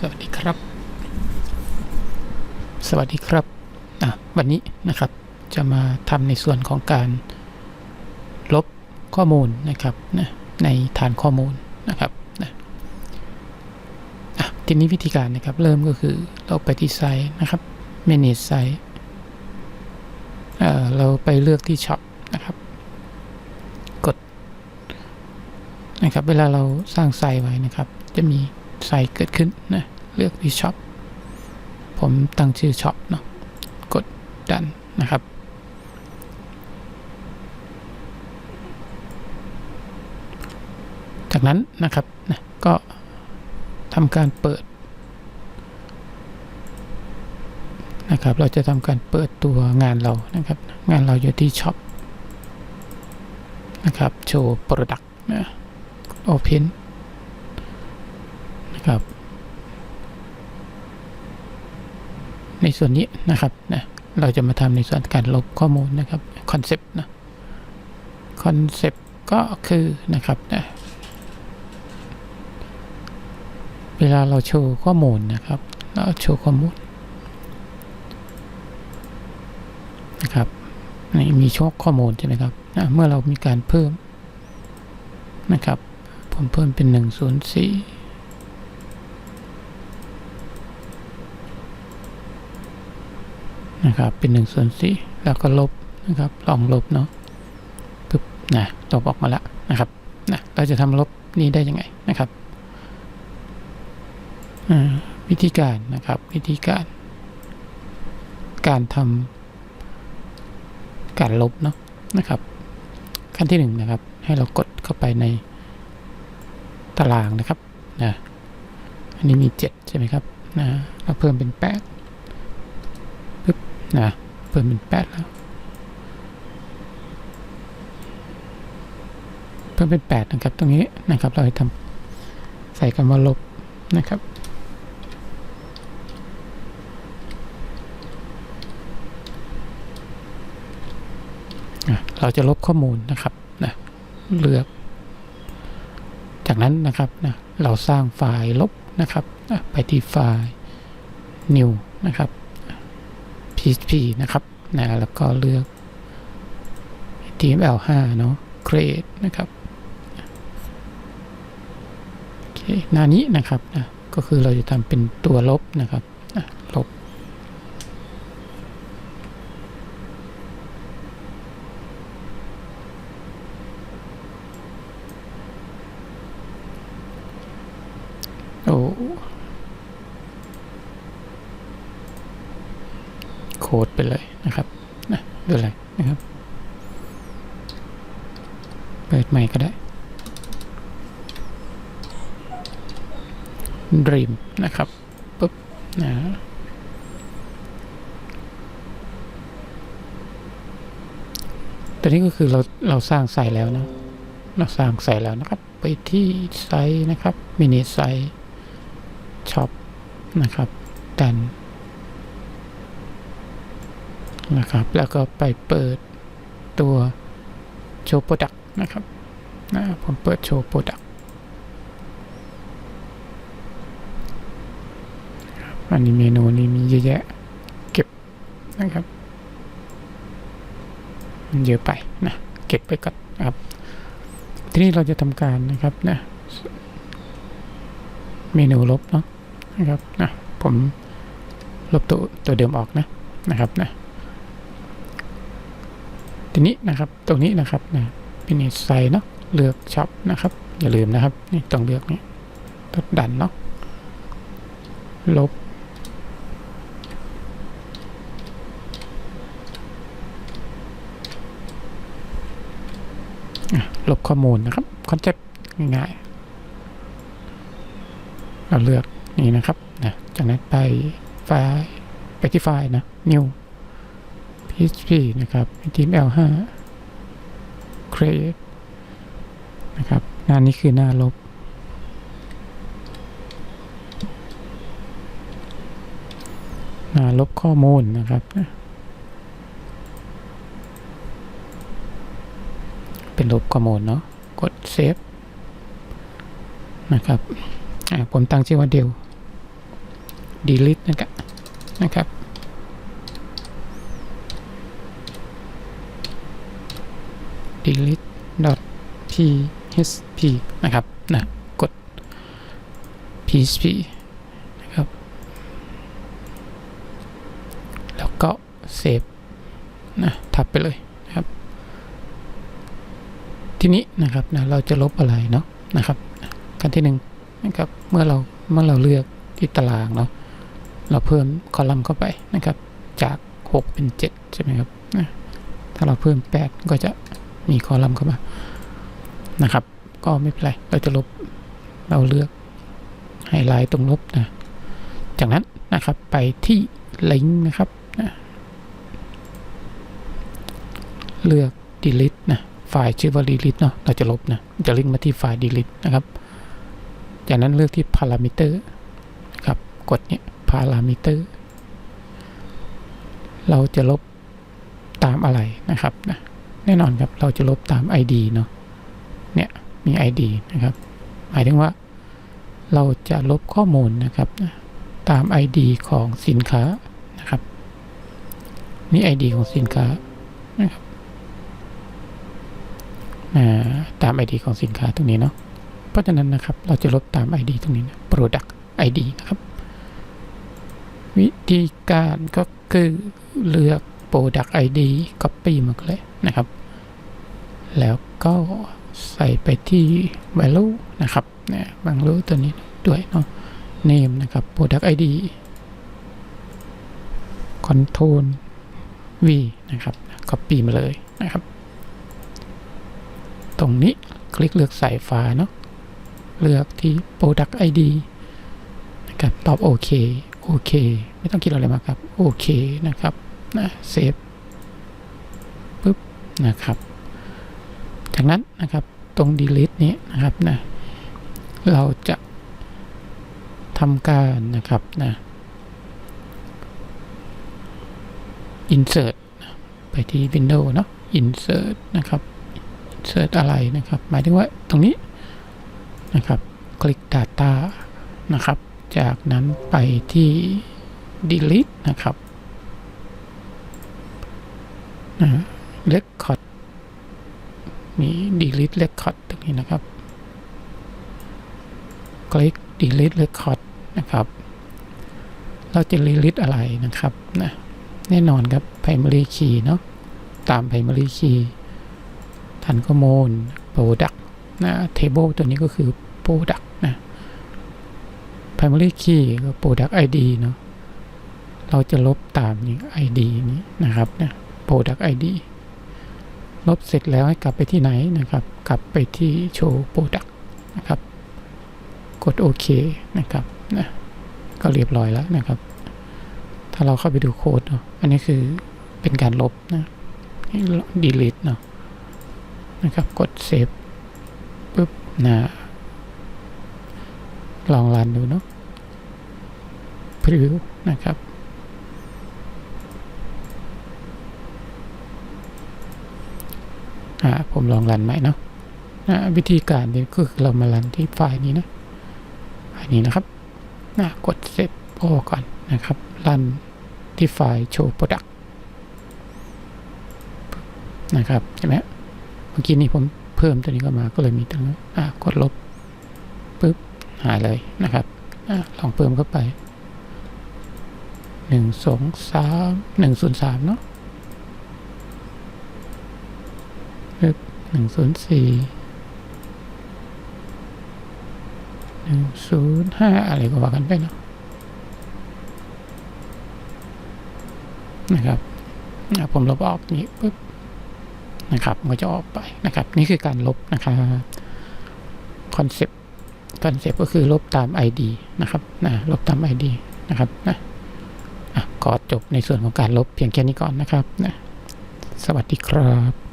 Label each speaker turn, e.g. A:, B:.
A: สวัสดีครับ สวัสดีครับอะวันนี้นะครับจะมาทำในส่วนของการลบข้อมูลนะครับนะในฐานข้อมูลนะครับนะอะทีนี้วิธีการนะครับเริ่มก็คือเราไปที่ไซต์นะครับ manage site เอ่อเราไปเลือกที่ช็อปนะครับกดนะครับเวลาเราสร้างไซต์ไว้นะครับ จะมี ไซต์เกิดขึ้นนะเลือกที่ช็อปผมตั้งชื่อช็อปเนาะกดดันนะครับ จากนั้นนะครับนะก็ทำการเปิดนะครับ เราจะทำการเปิดตัวงานเรานะครับ งานเราอยู่ที่ช็อปนะครับ โชว์โปรดักต์นะโอเพน ครับ ในส่วนนี้นะครับนะเราจะมาทำในส่วนการลบข้อมูลนะครับคอนเซปต์นะคอนเซปต์ก็คือนะครับนะเวลาเราโชว์ข้อมูลนะครับ เราโชว์ข้อมูลนะครับนี่มีโชว์ข้อมูลใช่ไหมครับนะเมื่อเรามีการเพิ่มนะครับ ผมเพิ่มเป็นห นะครับ เป็นหนึ่งส่วนสี่แล้วก็ลบนะครับ ลองลบเนาะปึ๊บนะลบออกมาแล้วนะครับนะเราจะทำลบนี้ได้ยังไงนะครับวิธีการนะครับวิธีการ การทำการลบเนาะนะครับ ขั้นที่หนึ่งนะครับ ให้เรากดเข้าไปในตารางนะครับนะอันนี้มีเจ็ดใช่ไหมครับนะเราเพิ่มเป็นแปดปึ๊บ นะเพิ่มเป็นแปดแล้ว เพิ่มเป็นแปดนะครับ ตรงนี้นะครับ เราจะทำใส่คำว่าลบนะครับเราจะลบข้อมูลนะครับนะเลือก จากนั้นนะครับนะเราสร้างไฟล์ลบนะครับนะไปที่ไฟล์ new นะครับ php นะครับนะแล้วก็เลือก html5 เนาะ create นะครับโอเคหน้านี้นะครับนะก็คือเราจะทำเป็นตัวลบนะครับนะลบ โอ้ โค้ดไปเลยนะครับนะดูอะไรนะครับ เปิดใหม่ก็ได้ Dream นะครับปุ๊บนะตัวนี้ก็คือเราเราสร้างใส่แล้วนะเราสร้างใส่แล้วนะครับ ไปที่ไซต์นะครับมินิไซต์ช็อปนะครับดัน นะครับ แล้วก็ไปเปิดตัวโชว์โปรดักต์นะครับนะผมเปิดโชว์โปรดักต์อันนี้เมนูนี้มีเยอะแยะเก็บนะครับ มันเยอะไปนะ เก็บไปก่อนครับ ทีนี้เราจะทำการนะครับนะเมนูลบเนาะนะครับนะผมลบตัวตัวเดิมออกนะนะครับนะ ทีนี้นะครับตรงนี้นะครับนะเป็นไซเนาะเลือกช็อปนะครับ อย่าลืมนะครับนี่ต้องเลือกนี่ตัดดันเนาะลบลบข้อมูลนะครับคอนเซปต์ง่ายๆเราเลือกนี่นะครับนะจากนั้นไปไฟล์ไปที่ไฟล์นะ new php นะครับ html5 create นะครับหน้านี้คือหน้าลบ หน้าลบข้อมูลนะครับ เป็นลบข้อมูลเนาะกดเซฟนะครับผมตั้งชื่อว่าเดลโอ delete นะครับนะครับ delete dot php นะครับนะกด php นะครับ แล้วก็เซฟนะทับไปเลยนะครับ ทีนี้นะครับนะเราจะลบอะไรเนาะนะครับขั้นที่หนึ่งนะครับเมื่อเราเมื่อเราเลือกที่ตารางเนาะเราเพิ่มคอลัมน์เข้าไปนะครับ จาก 6 เป็น 7 ใช่ไหมครับนะถ้าเราเพิ่ม 8 ก็จะ มีคอลัมน์เข้ามานะครับ ก็ไม่เป็นไรเราจะลบเราเลือกไฮไลท์ตรงลบนะ จากนั้นนะครับไปที่ลิงก์นะครับนะเลือก delete นะไฟล์ชื่อว่า delete เนาะเราจะลบนะจะลิงก์มาที่ไฟล์ delete นะครับ จากนั้นเลือกที่ parameter นะครับกดเนี่ย parameter เราจะลบตามอะไรนะครับนะ แน่นอนครับ เราจะลบตาม ID เนาะเนี่ยมี ID นะครับ หมายถึงว่า เราจะลบข้อมูลนะครับตาม ID ของสินค้านะครับ นี่ ID ของสินค้านะครับาตาม ID ของสินค้าตรงนี้เนาะเพราะฉะนั้นนะครับ เราจะลบตาม ID ตรงนี้นะ Product ID นะครับ วิธีการก็คือเลือก Product ID Copy มาเลยนะครับ แล้วก็ใส่ไปที่ value นะครับเนี่ย value ตัวนี้ด้วยเนาะ name นะครับ product id control v นะครับ copy มาเลยนะครับ ตรงนี้คลิกเลือกสายฟ้าเนาะ เลือกที่ product id นะครับ ตอบโอเค โอเค ไม่ต้องคิดอะไรมากครับ โอเคนะครับ นะ เซฟ ปุ๊บ นะครับ จากนั้นนะครับตรง delete นี้นะครับนะเราจะทำการนะครับนะ insert ไปที่ Windows เนาะ insert นะครับ insert อะไรนะครับ หมายถึงว่าตรงนี้นะครับ คลิก data นะครับ จากนั้นไปที่ delete นะครับนะ record มี delete record ตรงนี้นะครับ คลิก delete record นะครับ เราจะ delete อะไรนะครับนะแน่นอนครับ primary key เนาะตาม primary key ฐานข้อมูล product นะ table ตัวนี้ก็คือ product นะ primary key ก็ product id เนาะเราจะลบตามนี้ id นี้นะครับนะ product id ลบเสร็จแล้วให้กลับไปที่ไหนนะครับ กลับไปที่ show product นะครับ กดโอเคนะครับนะก็เรียบร้อยแล้วนะครับ ถ้าเราเข้าไปดูโค้ดเนาะอันนี้คือเป็นการลบนะ delete เนาะนะครับ กดเซฟปุ๊บนะลองรันดูเนาะพรีวิวนะครับ อ่า ผมลองรันใหม่เนาะวิธีการนี้ก็คือเรามารันที่ไฟล์นี้นะไฟล์นี้นะครับกดเซฟโอก่อนนะครับรันที่ไฟล์ show product นะครับใช่ไหมเมื่อกี้นี้ผมเพิ่มตัวนี้เข้ามาก็เลยมีตรงนี้กดลบปุ๊บหายเลยนะครับอลองเพิ่มเข้าไปหนึ่งสองสามหนึ่งศูนย์สามเนาะปึ๊บห นึ่งศูนย์สี่หนึ่งศูนย์ห้าอะไรก็ว่ากันไปเนาะนะครับอะผมลบออกนี้ปุ๊บนะครับมันจะออกไปนะครับ นี่คือการลบนะครับคอนเซปต์คอนเซปต์ก็คือลบตาม ID นะครับนะลบตาม ID นะครับนะอะขอจบในส่วนของการลบเพียงแค่นี้ก่อนนะครับนะสวัสดีครับ